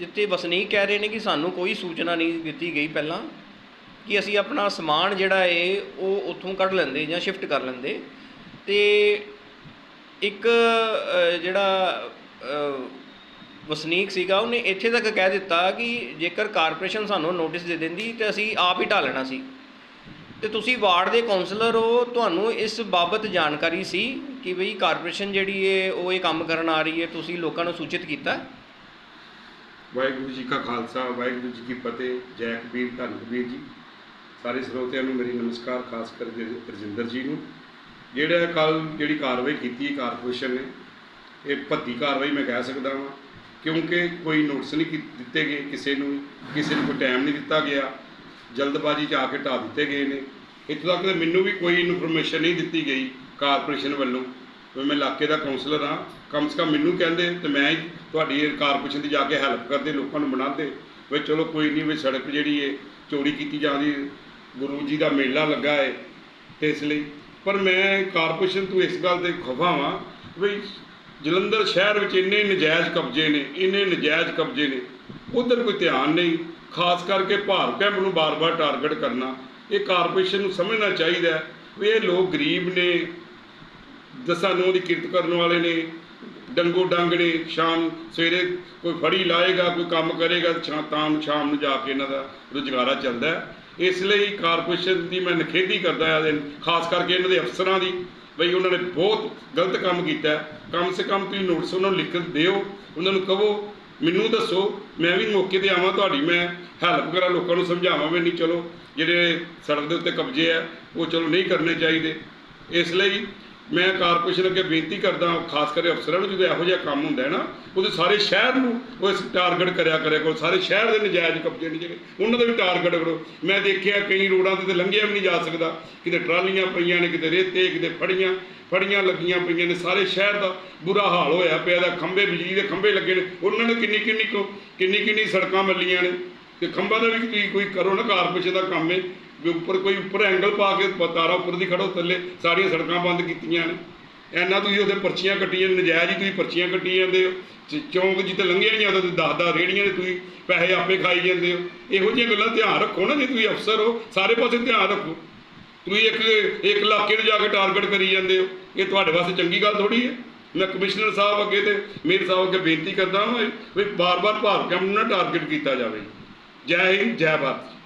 ਜਿੱਤੇ ਵਸਨੀਕ ਕਹਿ ਰਹੇ ਨੇ ਕਿ ਸਾਨੂੰ ਕੋਈ ਸੂਚਨਾ ਨਹੀਂ ਦਿੱਤੀ ਗਈ ਪਹਿਲਾਂ, ਕਿ ਅਸੀਂ ਆਪਣਾ ਸਮਾਨ ਜਿਹੜਾ ਏ, ਉਹ ਉੱਥੋਂ ਕੱਢ ਲੈਂਦੇ ਜਾਂ ਸ਼ਿਫਟ ਕਰ ਲੈਂਦੇ। ਤੇ ਇੱਕ ਜਿਹੜਾ ਵਸਨੀਕ ਸੀਗਾ, ਉਹਨੇ ਇੱਥੇ ਤੱਕ ਕਹਿ ਦਿੱਤਾ ਕਿ ਜੇਕਰ ਕਾਰਪੋਰੇਸ਼ਨ ਸਾਨੂੰ ਨੋਟਿਸ ਦੇ ਦਿੰਦੀ ਤੇ ਅਸੀਂ ਆਪ ਹੀ ਢਾਹ ਲੈਣਾ ਸੀ। ਤੇ ਤੁਸੀਂ ਵਾਰਡ ਦੇ ਕਾਉਂਸਲਰ ਹੋ, ਤੁਹਾਨੂੰ ਇਸ ਬਾਬਤ ਜਾਣਕਾਰੀ ਸੀ ਕਿ ਬਈ ਕਾਰਪੋਰੇਸ਼ਨ ਜਿਹੜੀ ਏ, ਉਹ ਇਹ ਕੰਮ ਕਰਨ ਆ ਰਹੀ ਹੈ ਤੁਸੀਂ ਲੋਕਾਂ ਨੂੰ ਸੂਚਿਤ ਕੀਤਾ? ਵਾਹਿਗੁਰੂ ਜੀ ਕਾ ਖਾਲਸਾ, ਵਾਹਿਗੁਰੂ ਜੀ ਕੀ ਫਤਿਹ। ਜੈ ਕਬੀਰ, ਧੰਨ ਕਬੀਰ ਜੀ। ਸਾਰੇ ਸਰੋਤਿਆਂ ਨੂੰ ਮੇਰੀ ਨਮਸਕਾਰ, ਖਾਸ ਕਰਕੇ ਰਜਿੰਦਰ ਜੀ ਨੂੰ। ਜਿਹੜਾ ਕੱਲ ਜਿਹੜੀ ਕਾਰਵਾਈ ਕੀਤੀ ਕਾਰਪੋਰੇਸ਼ਨ ਨੇ, ਇਹ ਭੱਦੀ ਕਾਰਵਾਈ ਮੈਂ ਕਹਿ ਸਕਦਾ ਹਾਂ ਕਿਉਂਕਿ ਕੋਈ ਨੋਟਿਸ ਨਹੀਂ ਕੀ- ਦਿੱਤੇ ਗਏ ਕਿਸੇ ਨੂੰ ਕਿਸੇ ਨੂੰ ਕੋਈ ਟਾਈਮ ਨਹੀਂ ਦਿੱਤਾ ਗਿਆ। ਜਲਦਬਾਜ਼ੀ 'ਚ ਆ ਕੇ ਢਾਹ ਦਿੱਤੇ ਗਏ ਨੇ। ਇੱਥੋਂ ਤੱਕ ਤਾਂ ਮੈਨੂੰ ਵੀ ਕੋਈ ਇਨਫੋਰਮੇਸ਼ਨ ਨਹੀਂ ਦਿੱਤੀ ਗਈ ਕਾਰਪੋਰੇਸ਼ਨ ਵੱਲੋਂ। ਵੀ ਮੈਂ ਇਲਾਕੇ ਦਾ ਕਾਉਂਸਲਰ ਹਾਂ। ਕਮ ਸੇ ਕਮ ਮੈਨੂੰ ਕਹਿੰਦੇ ਤੇ ਮੈਂ ਹੀ ਤੁਹਾਡੀ ਕਾਰਪੋਰੇਸ਼ਨ ਦੀ ਜਾ ਕੇ ਹੈਲਪ ਕਰਦੇ, ਲੋਕਾਂ ਨੂੰ ਬਣਾਉਂਦੇ। ਵੀ ਚਲੋ ਕੋਈ ਨਹੀਂ ਵੀ ਸੜਕ ਜਿਹੜੀ ਹੈ ਚੋਰੀ ਕੀਤੀ ਜਾਂਦੀ ਗੁਰੂ ਜੀ ਦਾ ਮੇਲਾ ਲੱਗਾ ਹੈ ਤੇ ਇਸ ਲਈ। ਪਰ ਮੈਂ ਕਾਰਪੋਰੇਸ਼ਨ ਤੋਂ ਇਸ ਗੱਲ ਤੇ ਖਫਾ ਵਾਂ ਵੀ ਜਲੰਧਰ ਸ਼ਹਿਰ ਵਿੱਚ ਇੰਨੇ ਨਜਾਇਜ਼ ਕਬਜ਼ੇ ਨੇ, ਇੰਨੇ ਨਜਾਇਜ਼ ਕਬਜ਼ੇ ਨੇ। ਉਧਰ ਕੋਈ ਧਿਆਨ ਨਹੀਂ, ਖਾਸ ਕਰਕੇ ਭਾਰ ਕੈਂਪ ਨੂੰ ਬਾਰ-ਬਾਰ ਟਾਰਗੇਟ ਕਰਨਾ। ਇਹ ਕਾਰਪੋਰੇਸ਼ਨ ਨੂੰ ਸਮਝਣਾ ਚਾਹੀਦਾ ਵੀ ਇਹ ਲੋਕ ਗਰੀਬ ਨੇ ਦਸਾਂ ਨੂੰ ਦੀ ਕਿਰਤ ਕਰਨ ਵਾਲੇ ਨੇ, ਡੰਗੋ ਡੰਗ ਨੇ, ਸ਼ਾਮ ਸਵੇਰੇ ਕੋਈ ਫੜੀ ਲਾਏਗਾ, ਕੋਈ ਕੰਮ ਕਰੇਗਾ ਸ਼ਾਮ ਤਾਂ ਨੂੰ ਸ਼ਾਮ ਨੂੰ ਜਾ ਕੇ ਇਹਨਾਂ ਦਾ ਰੁਜ਼ਗਾਰਾ ਚੱਲਦਾ ਇਸ ਲਈ ਕਾਰਪੋਰੇਸ਼ਨ ਦੀ ਮੈਂ ਨਿਖੇਧੀ ਕਰਦਾ ਹਾਂ ਖਾਸ ਕਰਕੇ ਇਹਨਾਂ ਦੇ ਅਫਸਰਾਂ ਦੀ, ਬਈ ਉਹਨਾਂ ਨੇ ਬਹੁਤ ਗਲਤ ਕੰਮ ਕੀਤਾ ਕਮ ਸੇ ਕਮ ਤੁਸੀਂ ਨੋਟਿਸ ਉਹਨਾਂ ਨੂੰ ਲਿਖ ਦਿਓ, ਉਹਨਾਂ ਨੂੰ ਕਹੋ, ਮੈਨੂੰ ਦੱਸੋ, ਮੈਂ ਵੀ ਮੌਕੇ ਤੇ ਆਵਾਂ ਤੁਹਾਡੀ, ਮੈਂ ਹੈਲਪ ਕਰਾਂ, ਲੋਕਾਂ ਨੂੰ ਸਮਝਾਵਾਂ ਵੀ ਨਹੀਂ, ਚਲੋ, ਜਿਹੜੇ ਸੜਕ ਦੇ ਉੱਤੇ ਕਬਜ਼ੇ ਆ ਉਹ ਚਲੋ ਨਹੀਂ ਕਰਨੇ ਚਾਹੀਦੇ। ਇਸ ਲਈ ਮੈਂ ਕਾਰਪੋਰੇਸ਼ਨ ਅੱਗੇ ਬੇਨਤੀ ਕਰਦਾ ਖਾਸ ਕਰਕੇ ਅਫਸਰਾਂ ਨੂੰ, ਜਦੋਂ ਇਹੋ ਜਿਹਾ ਕੰਮ ਹੁੰਦਾ ਹੈ ਨਾ, ਉਹਦੇ ਸਾਰੇ ਸ਼ਹਿਰ ਨੂੰ ਉਹ ਇਸ ਟਾਰਗੇਟ ਕਰਿਆ ਕਰਿਆ ਕਰੋ, ਸਾਰੇ ਸ਼ਹਿਰ ਦੇ ਨਜਾਇਜ਼ ਕਬਜ਼ੇ ਨੇ ਜਿਹੜੇ, ਉਹਨਾਂ ਦਾ ਵੀ ਟਾਰਗੇਟ ਕਰੋ। ਮੈਂ ਦੇਖਿਆ ਕਈ ਰੋਡਾਂ ਤੇ ਤਾਂ ਲੰਘਿਆ ਵੀ ਨਹੀਂ ਜਾ ਸਕਦਾ। ਕਿਤੇ ਟਰਾਲੀਆਂ ਪਈਆਂ ਨੇ, ਕਿਤੇ ਰੇਤੇ, ਕਿਤੇ ਫੜੀਆਂ ਫੜੀਆਂ ਲੱਗੀਆਂ ਪਈਆਂ ਨੇ, ਸਾਰੇ ਸ਼ਹਿਰ ਦਾ ਬੁਰਾ ਹਾਲ ਹੋਇਆ ਪਿਆ ਦਾ ਖੰਭੇ, ਬਿਜਲੀ ਦੇ ਖੰਭੇ ਲੱਗੇ ਨੇ। ਉਹਨਾਂ ਨੇ ਕਿੰਨੀ ਕਿੰਨੀ ਕੁ- ਕਿੰਨੀ ਕਿੰਨੀ ਸੜਕਾਂ ਮੱਲੀਆਂ ਨੇ। ਤੇ ਖੰਭਾਂ ਦਾ ਵੀ ਤੁਸੀਂ ਕੋਈ ਕਰੋ ਨਾ, ਕਾਰਪੋਰੇਸ਼ਨ ਦਾ ਕੰਮ ਹੈ ਵੀ ਉੱਪਰ ਕੋਈ ਉੱਪਰ ਐਂਗਲ ਪਾ ਕੇ ਤਾਰਾ ਉੱਪਰ ਦੀ ਖੜੋ, ਥੱਲੇ ਸਾਰੀਆਂ ਸੜਕਾਂ ਬੰਦ ਕੀਤੀਆਂ ਨੇ। ਐਨਾ ਤੁਸੀਂ ਉਹਦੇ ਪਰਚੀਆਂ ਕੱਟੀਆਂ ਨਜਾਇਜ਼ ਹੀ ਤੁਸੀਂ ਪਰਚੀਆਂ ਕੱਟੀ ਜਾਂਦੇ ਹੋ ਚੌਂਕ ਜਿੱਤੇ ਲੰਘਿਆ ਨਹੀਂ ਜਾਂਦਾ ਤੁਸੀਂ ਦਸ-ਦਸ ਰੇੜੀਆਂ ਦੇ ਤੁਸੀਂ ਪੈਸੇ ਆਪੇ ਖਾਈ ਜਾਂਦੇ ਹੋ। ਇਹੋ ਜਿਹੀਆਂ ਗੱਲਾਂ ਧਿਆਨ ਰੱਖੋ ਨਾ, ਜੇ ਤੁਸੀਂ ਅਫਸਰ ਹੋ, ਸਾਰੇ ਪਾਸੇ ਧਿਆਨ ਰੱਖੋ। ਤੁਸੀਂ ਇੱਕ ਇੱਕ ਇਲਾਕੇ ਨੂੰ ਜਾ ਕੇ ਟਾਰਗੇਟ ਕਰੀ ਜਾਂਦੇ ਹੋ। ਇਹ ਤੁਹਾਡੇ ਵਾਸਤੇ ਚੰਗੀ ਗੱਲ ਥੋੜੀ ਹੈ। ਮੈਂ ਕਮਿਸ਼ਨਰ ਸਾਹਿਬ ਅੱਗੇ ਤੇ ਮੇਰੇ ਸਾਹਿਬ ਅੱਗੇ ਬੇਨਤੀ ਕਰਦਾ ਹਾਂ ਵੀ ਬਾਰ-ਬਾਰ ਭਾਰਤ ਕੰਮ ਨੂੰ ਨਾ ਟਾਰਗੇਟ ਕੀਤਾ ਜਾਵੇ। ਜੈ ਹਿੰਦ, ਜੈ ਭਾਰਤ।